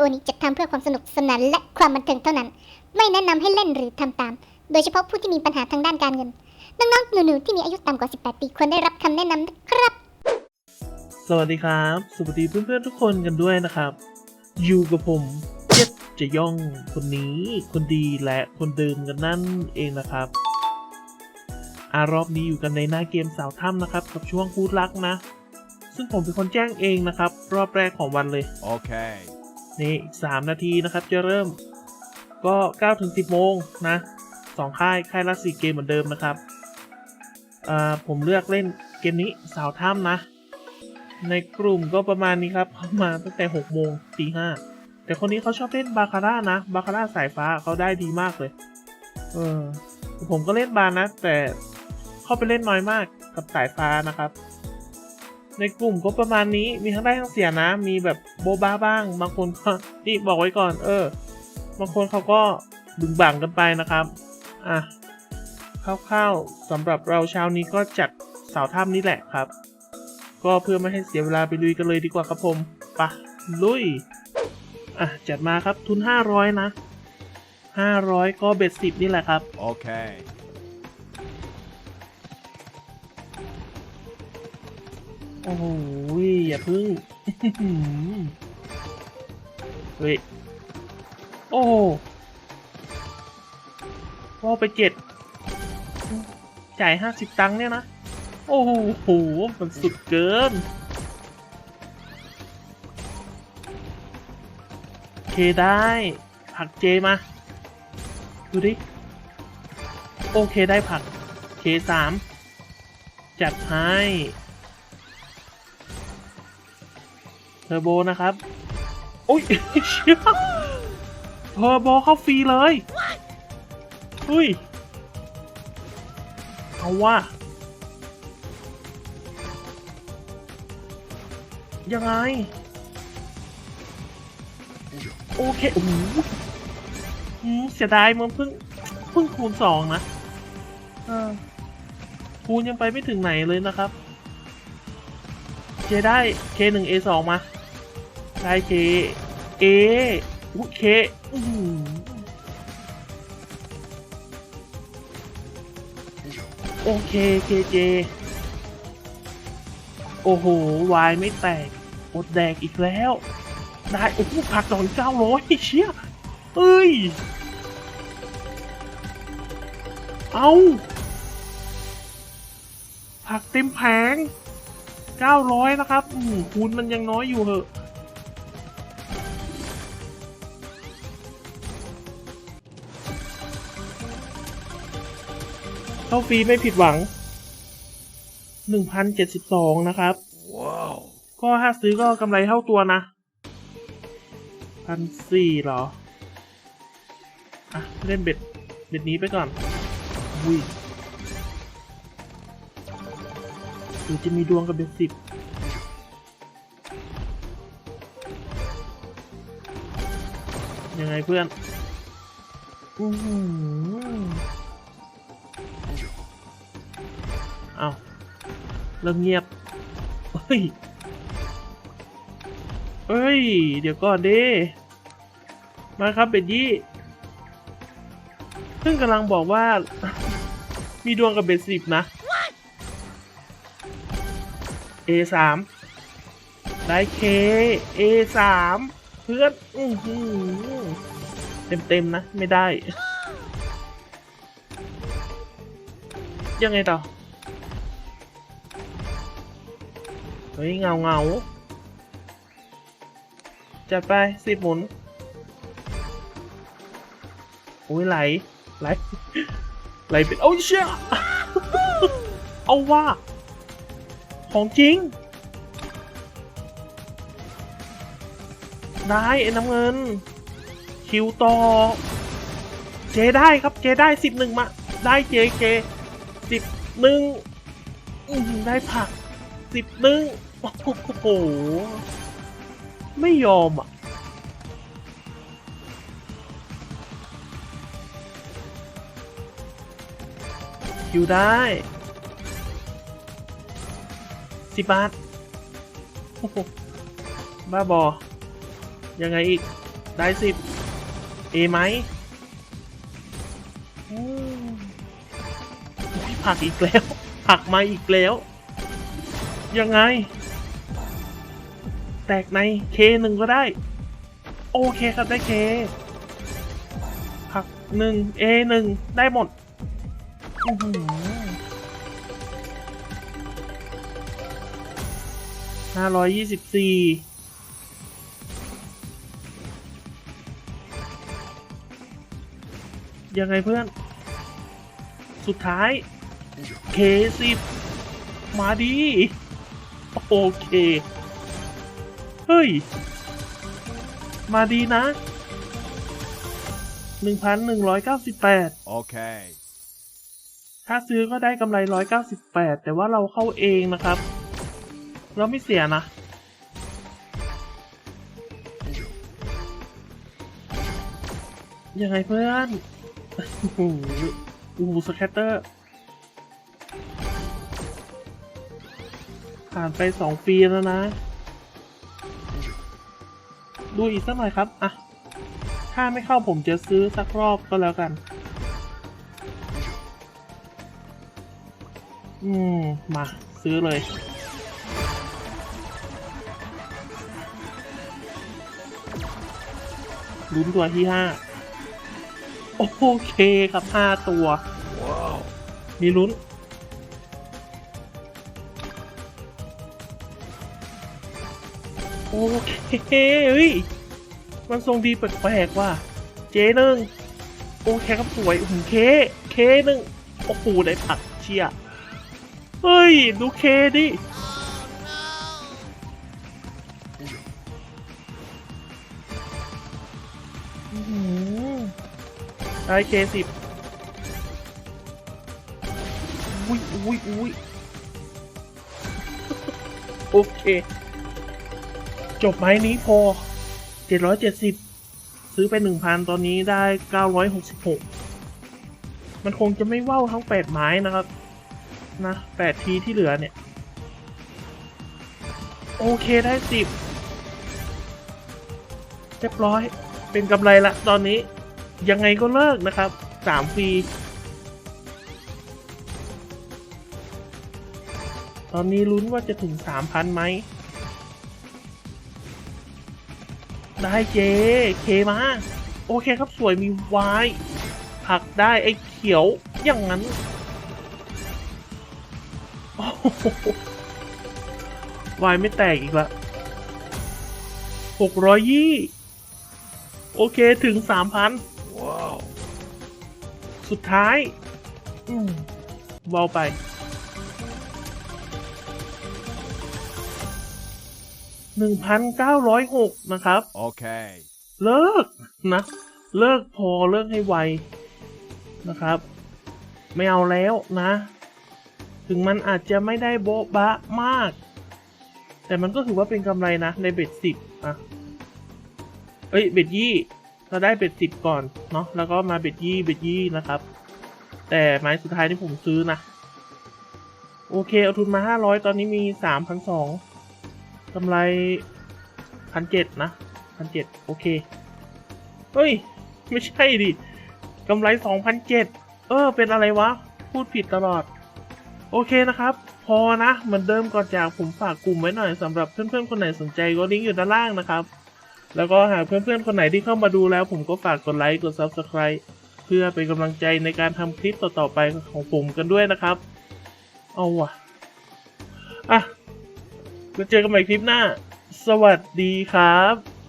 ปวิดีโอนี้จัดทำเพื่อความสนุกสนานและความบันเทิงเท่านั้น ไม่แนะนำให้เล่นหรือทำตาม โดยเฉพาะผู้ที่มีปัญหาทางด้านการเงิน น้องๆหนูๆที่มีอายุต่ำกว่า 18 ปีควรได้รับคำแนะนำนะครับ สวัสดีครับ สวัสดีเพื่อนๆทุกคนกันด้วยนะครับ อยู่กับผมเจ็ดจะย่องคนนี้คนดีและคนเดิมกันนั่นเองนะครับอารอบนี้อยู่กันในหน้าเกมสาวถ้ำนะครับ กับช่วงพูดรักนะ ซึ่งผมเป็นคนแจ้งเองนะครับ รอบแรกของวันเลย Okay. นี่อีกสามนาทีนะครับจะเริ่มก็9ถึง10 โมงนะสองค่ายค่ายละสี่เกมเหมือนเดิมนะครับอ่าผมเลือกเล่นเกมนี้สาวถ้ำนะ ในกลุ่มก็ประมาณนี้ครับเข้ามาตั้งแต่ 6 โมงตีห้าแต่คนนี้เขาชอบเล่นบาคาร่านะ บาคาร่าสายฟ้าเขาได้ดีมากเลย เออ ผมก็เล่นบานะ แต่เข้าไปเล่นน้อยมากกับสายฟ้านะครับ ในกลุ่มก็ประมาณนี้มีทั้งได้ทั้งเสียนะ มีแบบโบบ้าบ้าง บางคนก็นี่บอกไว้ก่อน เออ บางคนเขาก็บึงบังกันไปนะครับ อะคร่าวๆสำหรับเราเช้านี้ก็จัดเสาถ้ำนี่แหละครับ ก็เพื่อไม่ให้เสียเวลาไปลุยกันเลยดีกว่าครับผมไปะลุย อะ จัดมาครับทุน 500 นะ 500 ก็เบ็ดสิบนี่แหละครับ โอ้ โหอย่าพึ่งเฮ้ย โอ้ว่าไปเจ็ด จ่ายห้าสิบตังค์เนี่ยนะ โอ้โห มันสุดเกิน เคได้ ผักเจมา ดูดิ โอเคได้ผัก เคสามจัดให้ ทอร์โบนะครับโอ้ยเชี่ยเทอร์โบเข้าฟรีเลยเฮ้ยเอาว่ายังไง โอเคโอ้โหเสียดายมันเพิ่งเพิ่งคูณสองนะคูณยังไปไม่ถึงไหนเลยนะครับเคได้เคหนึ่ง A สองมา ได้เค A อุ้ยเคโอเคเคเจ โอ้โห วายไม่แตกอดแดกอีกแล้ว ได้โอ้โหผักดอกเก้าร้อยเชี่ยเอ้ย เอาผักเต็มแผง900นะครับ อืมคูณมันยังน้อยอยู่เหอะ เข้าฟรีไม่ผิดหวัง 1,072 นะครับ Whoa. ก็ถ้าซื้อก็กำไรเท่าตัวนะพันสี่เหรอ อะ เล่นเบ็ด เบ็ดนี้ไปก่อนวุ้ยหรือจะมีดวงกับเบ็ดสิบยังไงเพื่อน อือ เอาเริ่มเงียบ เฮ้ย เฮ้ย เดี๋ยวก่อนดิมาครับเบ็ดยี่ซึ่งกำลังบอกว่า มีดวงกับเบ็ดสิบนะ A สามได้ K A สามเพื่อนอือหือเต็มเต็มๆนะ ไม่ได้ ยังไงต่อ เฮ้ยเงาเงาจัดไปสิบหมุนโอ้ยไหล ไหล ไหลเป็นโอ้ยเชี่ยเอาว่า ของจริง ได้ไอ้น้ำเงิน คิวต่อ เจได้ครับ เจได้สิบหนึ่งมา ได้เจเจสิบหนึ่งได้ผัก สิบนึ่งโอ้โห ไม่ยอมอะคิวได้สิบบาทโอ้โหบ้าบอ ยังไงอีก ได้สิบเอไหมอืมผลักอีกแล้ว ผักมาอีกแล้ว ยังไง แตกในเคหนึ่งก็ได้ โอเคครับได้เคผักหนึ่งเอหนึ่งได้หมดห้าร้อยยี่สิบสี่ยังไงเพื่อน สุดท้ายเคสิบมาดี โอเค เฮ้ย มาดีนะหนึ่งพันหนึ่งร้อยเก้าสิบแปด Okay. ถ้าซื้อก็ได้กำไรร้อยเก้าสิบแปดแต่ว่าเราเข้าเองนะครับ เราไม่เสียนะ ยังไงเพื่อนโอ้โหโอ้โหสแคตเตอร์ ผ่านไปสองปีแล้วนะ ดูอีกสักหน่อยครับ อะ ถ้าไม่เข้าผมจะซื้อสักรอบก็แล้วกัน อืม มาซื้อเลย ลุ้นตัวที่ห้าโอเคครับห้าตัว Wow. มีลุ้น โอเคเฮ้ย มันทรงดีแปลกๆว่ะ เจหนึ่งโอเคครับสวยอื้อหือเค เคหนึ่งโอ้โหได้ผักเชียเฮ้ย ดูเคดิโอหือได้เคสิบอุ้ยอุ้ยอุ้ยโอเค จบไม้นี้พอ 770 ซื้อไป 1,000 ตอนนี้ได้ 966 มันคงจะไม่ว่าวทั้ง 8 ไม้นะครับ นะ 8 ทีที่เหลือเนี่ย โอเคได้ 10 เรียบร้อย เป็นกำไรละตอนนี้ ยังไงก็เลิกนะครับ3ฟรีตอนนี้ลุ้นว่าจะถึง 3,000ไหม ได้เจเคมา โอเคครับสวยมีวายผักได้ไอ้เขียวอย่างนั้นโอ้โหวายไม่แตกอีกละหกร้อยยี่โอเคถึงสามพัน Wow. สุดท้าย อืมเบาไป หนึ่งพันเก้าร้อยหกนะครับ Okay. เลิกนะ เลิกพอเลิกให้ไวนะครับ ไม่เอาแล้วนะ ถึงมันอาจจะไม่ได้โบ๊ะบะมาก แต่มันก็ถือว่าเป็นกำไรนะ ในเบ็ดสิบอะเอ้ยเบ็ดยี่เราได้เบ็ดสิบก่อนเนาะแล้วก็มาเบ็ดยี่เบ็ดยี่นะครับ แต่ไม้สุดท้ายที่ผมซื้อนะ โอเค เอาทุนมาห้าร้อยตอนนี้มีสามพันสอง กำไรพันเจ็ดนะพันเจ็ดโอเค เฮ้ย ไม่ใช่ดิกำไรสองพันเจ็ดเออ เป็นอะไรวะ พูดผิดตลอด โอเคนะครับ พอนะเหมือนเดิมก่อนจากผมฝากกลุ่มไว้หน่อยสำหรับเพื่อนๆ คนไหนสนใจก็ลิงก์อยู่ด้านล่างนะครับ แล้วก็หากเพื่อนๆ คนไหนที่เข้ามาดูแล้ว ผมก็ฝากกดไลค์กด Subscribe เพื่อเป็นกำลังใจในการทำคลิปต่อๆไปของผมกันด้วยนะครับ เอาว่ะอะ ล้วเจอกันใหม่คลิปหน้า สวัสดีครับ